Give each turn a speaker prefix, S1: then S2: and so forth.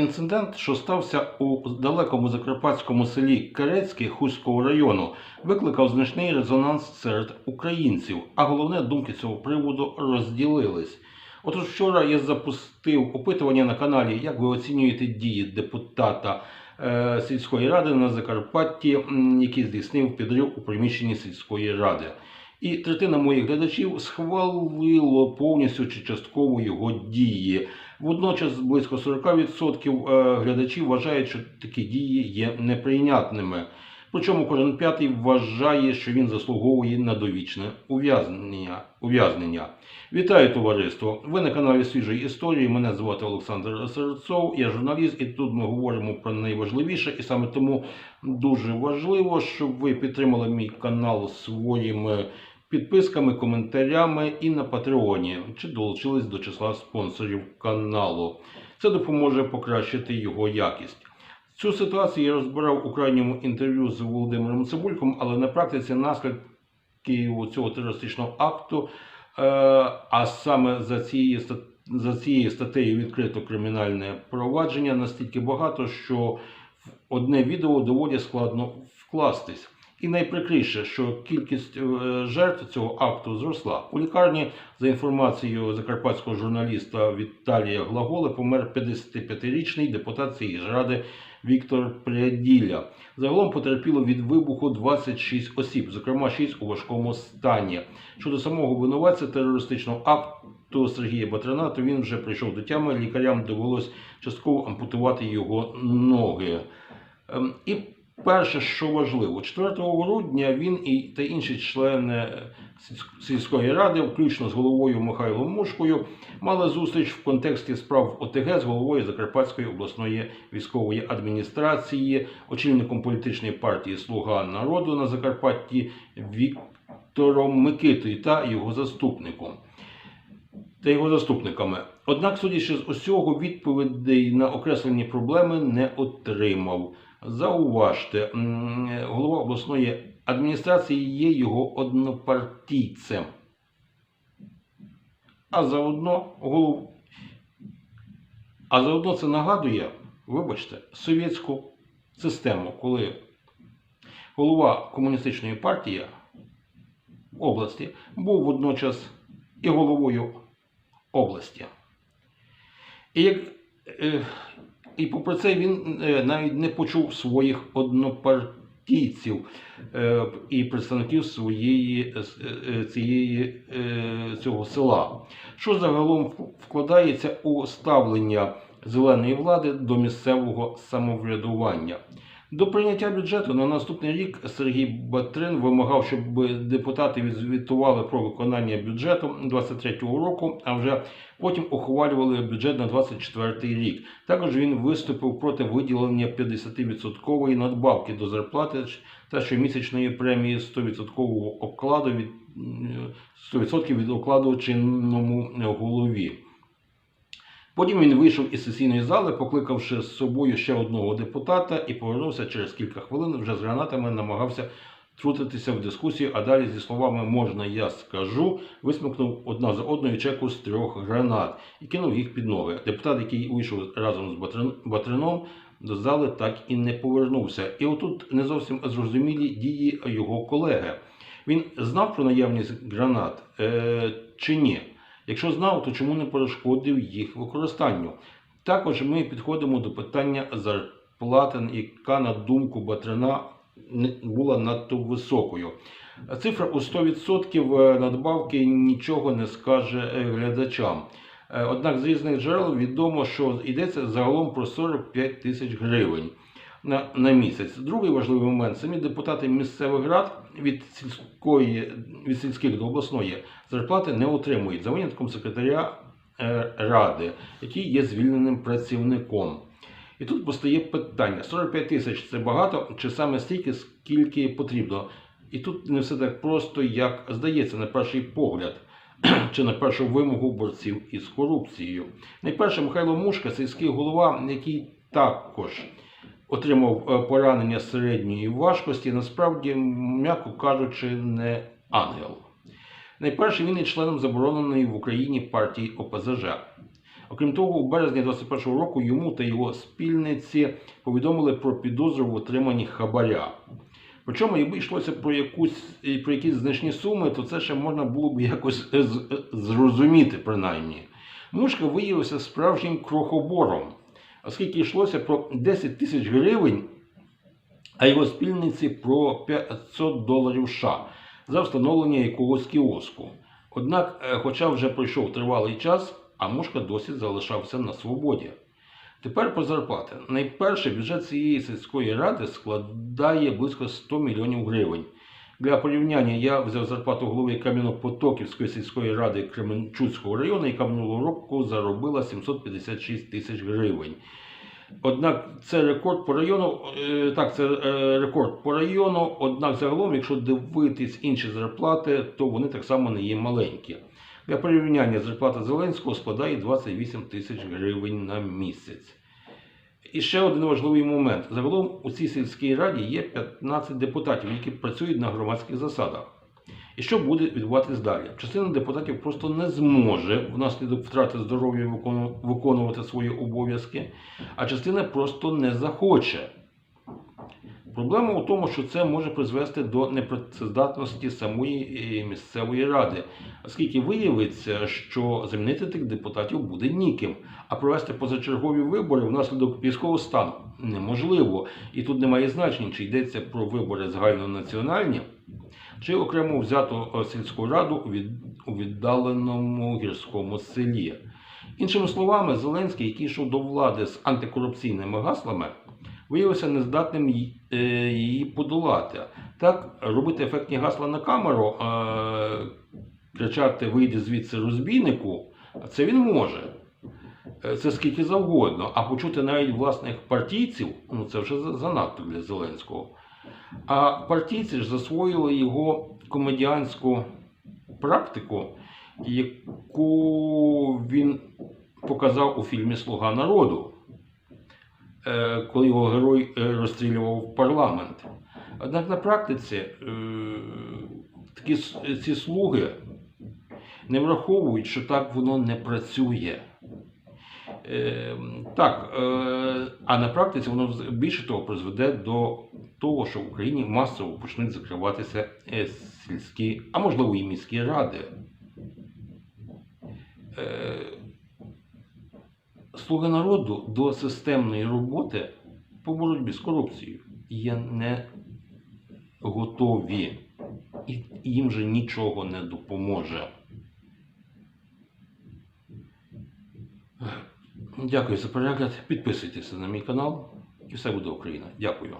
S1: Інцидент, що стався у далекому закарпатському селі Керецьке Хуського району, викликав значний резонанс серед українців, а головне думки цього приводу розділились. Отож вчора я запустив опитування на каналі, як ви оцінюєте дії депутата е, сільської ради на Закарпатті, який здійснив підрив у приміщенні сільської ради. І третина моїх глядачів схвалило повністю чи частково його дії. Водночас близько 40% е, глядачів вважають, що такі дії є неприйнятними. Причому кожен п'ятий вважає, що він заслуговує на довічне ув'язнення. ув'язнення. Вітаю товариство! Ви на каналі Свіжої історії. Мене звати Олександр Серцов, я журналіст, і тут ми говоримо про найважливіше. І саме тому дуже важливо, щоб ви підтримали мій канал своїми підписками, коментарями і на Патреоні, чи долучились до числа спонсорів каналу. Це допоможе покращити його якість. Цю ситуацію я розбирав у крайньому інтерв'ю з Володимиром Цибульком, але на практиці наслідки цього терористичного акту, е, а саме за цією за цією статтею відкрито кримінальне провадження настільки багато, що в одне відео доволі складно вкластись. І найприкріше, що кількість е, жертв цього акту зросла. У лікарні, за інформацією закарпатського журналіста Віталія Глаголи, помер 55-річний депутат цієї ж ради Віктор Пряділя. Загалом потерпіло від вибуху 26 осіб, зокрема 6 у важкому стані. Щодо самого винуватця терористичного акту Сергія Батрана, то він вже прийшов до тями. Лікарям довелось частково ампутувати його ноги. Ем, І перше, що важливо, 4 грудня він і та інші члени сільської ради, включно з головою Михайлом Мушкою, мали зустріч в контексті справ ОТГ з головою Закарпатської обласної військової адміністрації, очільником політичної партії Слуга народу на Закарпатті Віктором Микитою та його заступником. Та його заступниками. Однак, судячи з усього, відповідей на окреслені проблеми не отримав. Зауважте, голова обласної адміністрації є його однопартійцем. А заодно голов... А заодно це нагадує, вибачте, совєтську систему, коли голова комуністичної партії області був водночас і головою області. І, як, е, і попри це він е, навіть не почув своїх однопартійців е, і представників своєї е, цієї, цього села, що загалом вкладається у ставлення зеленої влади до місцевого самоврядування. До прийняття бюджету на наступний рік Сергій Батрин вимагав, щоб депутати відзвітували про виконання бюджету 2023 року, а вже потім ухвалювали бюджет на 2024 рік. Також він виступив проти виділення 50% надбавки до зарплати та щомісячної премії 100% окладу від м, 100% від окладу чинному голові. Потім він вийшов із сесійної зали, покликавши з собою ще одного депутата, і повернувся через кілька хвилин вже з гранатами, намагався втрутитися в дискусію, а далі зі словами можна, я скажу, висмикнув одна за одною чеку з трьох гранат і кинув їх під ноги. Депутат, який вийшов разом з Батрином, до зали так і не повернувся. І отут не зовсім зрозумілі дії його колеги. Він знав про наявність гранат е, чи ні? Якщо знав, то чому не перешкодив їх використанню? Також ми підходимо до питання зарплати, яка на думку Батрина була надто високою. Цифра у 100% надбавки нічого не скаже е, глядачам. Е, Однак з різних джерел відомо, що йдеться загалом про 45 тисяч гривень на, на місяць. Другий важливий момент: самі депутати місцевих рад від сільської від сільських до обласної зарплати не отримують за винятком секретаря е, ради, який є звільненим працівником. І тут постає питання: 45 тисяч це багато, чи саме стільки, скільки потрібно? І тут не все так просто, як здається, на перший погляд, чи на першу вимогу борців із корупцією. Найперше, Михайло Мушка, сільський голова, який також отримав е, поранення середньої важкості, насправді, м'яко кажучи, не ангел. Найперше він є членом забороненої в Україні партії ОПЗЖ. Окрім того, у березні 2021 року йому та його спільниці повідомили про підозру в отриманні хабаря. Причому, якби йшлося про якусь про якісь значні суми, то це ще можна було б якось е, е, зрозуміти, принаймні. Мушка виявився справжнім крохобором, оскільки йшлося про 10 тисяч гривень, а його спільниці про 500 доларів США за встановлення якогось кіоску. Однак, е, хоча вже пройшов тривалий час, а мушка досі залишався на свободі. Тепер про зарплати. Найперше бюджет цієї сільської ради складає близько 100 мільйонів гривень. Для порівняння я взяв зарплату голови Кам'янопотоківської сільської ради Кременчуцького району, яка минулого року заробила 756 тисяч гривень. Однак це рекорд по району. е, Так, це е, рекорд по району. Однак загалом, якщо дивитись інші зарплати, то вони так само не є маленькі. Для порівняння зарплата Зеленського складає 28 тисяч гривень на місяць. І ще один важливий момент. Загалом у цій сільській раді є 15 депутатів, які працюють на громадських засадах. І що буде відбуватись далі? Частина депутатів просто не зможе внаслідок втрати здоров'я виконувати свої обов'язки, а частина просто не захоче. Проблема у тому, що це може призвести до непрацездатності самої е, місцевої ради, оскільки виявиться, що замінити тих депутатів буде ніким, а провести позачергові вибори внаслідок військового стану неможливо. І тут немає значення, чи йдеться про вибори загальнонаціональні, чи окремо взяту е, сільську раду у віддаленому гірському селі. Іншими словами, Зеленський, який йшов до влади з антикорупційними гаслами, виявився нездатним е, її подолати. Так, робити ефектні гасла на камеру, кричати Вийди звідси розбійнику, це він може. Е, Це скільки завгодно. А почути навіть власних партійців, ну це вже занадто для Зеленського. А партійці ж засвоїли його комедіанську практику, яку він показав у фільмі Слуга народу, коли його герой е, розстрілював парламент. Однак на практиці е, такі ці слуги не враховують, що так воно не працює. Е, Так, е, а на практиці воно більше того призведе до того, що в Україні масово почнуть закриватися е, сільські, а можливо і міські ради. Слуги народу до системної роботи по боротьбі з корупцією є не готові, і їм же нічого не допоможе. Дякую за перегляд. Підписуйтеся на мій канал і все буде Україна. Дякую.